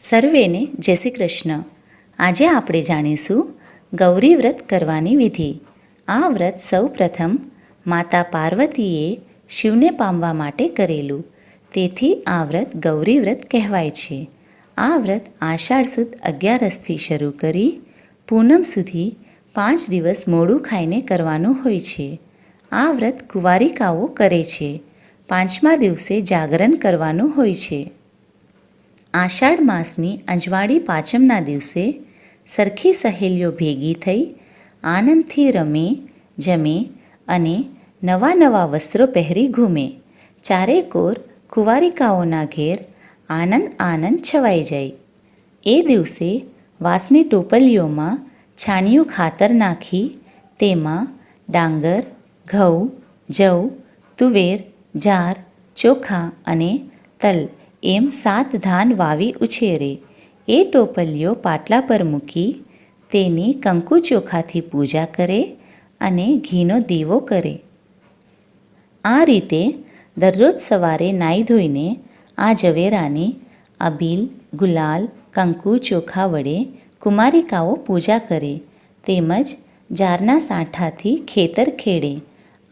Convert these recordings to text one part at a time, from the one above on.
સર્વેને જય શ્રી કૃષ્ણ. આજે આપણે જાણીશું ગૌરી વ્રત કરવાની વિધિ. આ વ્રત સૌ પ્રથમ માતા પાર્વતીએ શિવને પામવા માટે કરેલું. તેથી આ વ્રત ગૌરી વ્રત કહેવાય છે. આ વ્રત આષાઢ સુદ અગિયારસથી શરૂ કરી પૂનમ સુધી પાંચ દિવસ મોડું ખાઈને કરવાનું હોય છે. આ વ્રત કુંવારિકાઓ કરે છે. પાંચમા દિવસે જાગરણ કરવાનું હોય છે. આષાઢ માસની અજવાળી પાંચમના દિવસે સરખી સહેલીઓ ભેગી થઈ, આનંદથી રમે, જમે અને નવા નવા વસ્ત્રો પહેરી ઘૂમે. ચારે કોર કુંવારિકાઓના ઘેર આનંદ આનંદ છવાઈ જાય. એ દિવસે વાંસની ટોપલીઓમાં છાણિયું ખાતર નાખી, તેમાં ડાંગર, ઘઉં, જવ, તુવેર, જાર, ચોખા અને તલ એમ સાત ધાન વાવી ઉછેરે. એ ટોપલીઓ પાટલા પર મૂકી તેની કંકુ ચોખાથી પૂજા કરે અને ઘીનો દીવો કરે. આ રીતે દરરોજ સવારે નાહી ધોઈને આ ઝવેરાની અબીલ, ગુલાલ, કંકુ, ચોખા વડે કુમારિકાઓ પૂજા કરે તેમજ જારના સાંઠાથી ખેતર ખેડે.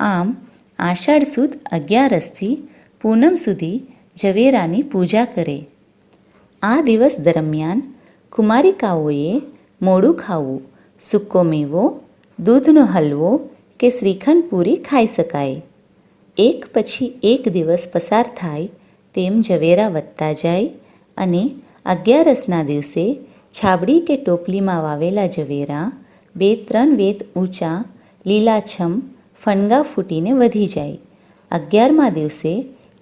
આમ આષાઢ સુદ અગિયારસથી પૂનમ સુધી ઝવેરાની પૂજા કરે. આ દિવસ દરમિયાન કુમારિકાઓએ મોડું ખાવું, સૂકો મેવો, દૂધનો હલવો કે શ્રીખંડ પૂરી ખાઈ શકાય. એક પછી એક દિવસ પસાર થાય તેમ ઝવેરા વધતા જાય અને અગિયારસના દિવસે છાબડી કે ટોપલીમાં વાવેલા ઝવેરા બે ત્રણ વેત ઊંચા, લીલાછમ, ફણગા ફૂટીને વધી જાય. અગિયારમા દિવસે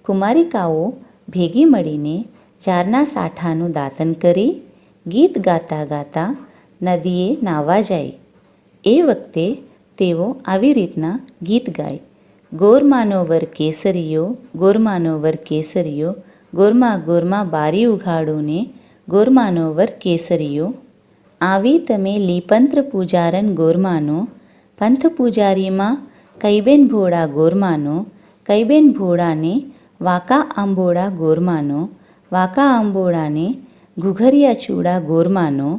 કુમારિકાઓ ભેગી મળીને ચારના સાઠાનું દાતન કરી ગીત ગાતા ગાતા નદીએ નાહવા જાય. એ વખતે તેઓ આવી રીતના ગીત ગાય. ગોરમાનો વર કેસરીયો ગોરમાનો ગોરમા ગોરમા બારી ઉઘાડો ને ગોરમાનો આવી તમે લીપંત્ર પૂજારન ગોરમાનો પંથ પૂજારીમાં કૈબેન ભોળા ગોરમાનો કૈબેન ભોળાને વાકા આંબોડા ગોરમાનો, વાકા આંબોડાને ઘુઘરિયા ચૂડા ગોરમાનો,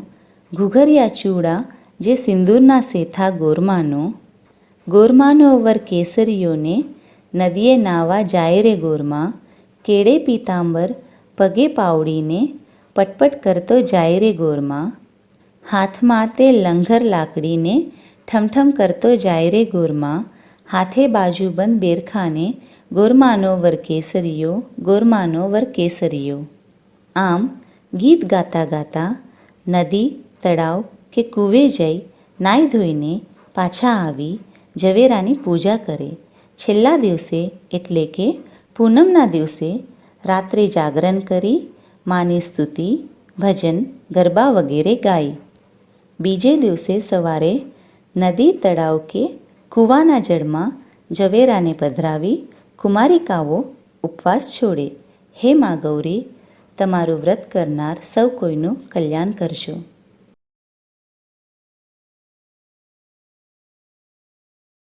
ઘુઘરિયા ચૂડા જે સિંદૂરના સેથા ગોરમાનો ગોરમાનો વર કેસરીઓને નદીએ નાવા જાય રે ગોરમા, કેળે પીતાંબર પગે પાવડીને પટપટ કરતો જાય રે ગોરમા, હાથમાં તે લંઘર લાકડીને ઠમઠમ કરતો જાય રે ગોરમા હાથે બાજુબંધ બેરખાને, ગોરમાનો વરકેસરીયો ગોરમાનો વર કેસરીયો. આમ ગીત ગાતા ગાતા નદી, તળાવ કે કૂવે જઈ નાહી ધોઈને પાછા આવી ઝવેરાની પૂજા કરે. છેલ્લા દિવસે એટલે કે પૂનમના દિવસે રાત્રે જાગરણ કરી માની સ્તુતિ, ભજન, ગરબા વગેરે ગાઈ. બીજે દિવસે સવારે નદી, તળાવ કે કૂવાના જળમાં ઝવેરાને પધરાવી કુમારિકાઓ ઉપવાસ છોડે. હે મા ગૌરી, તમારું વ્રત કરનાર સૌ કોઈનું કલ્યાણ કરજો.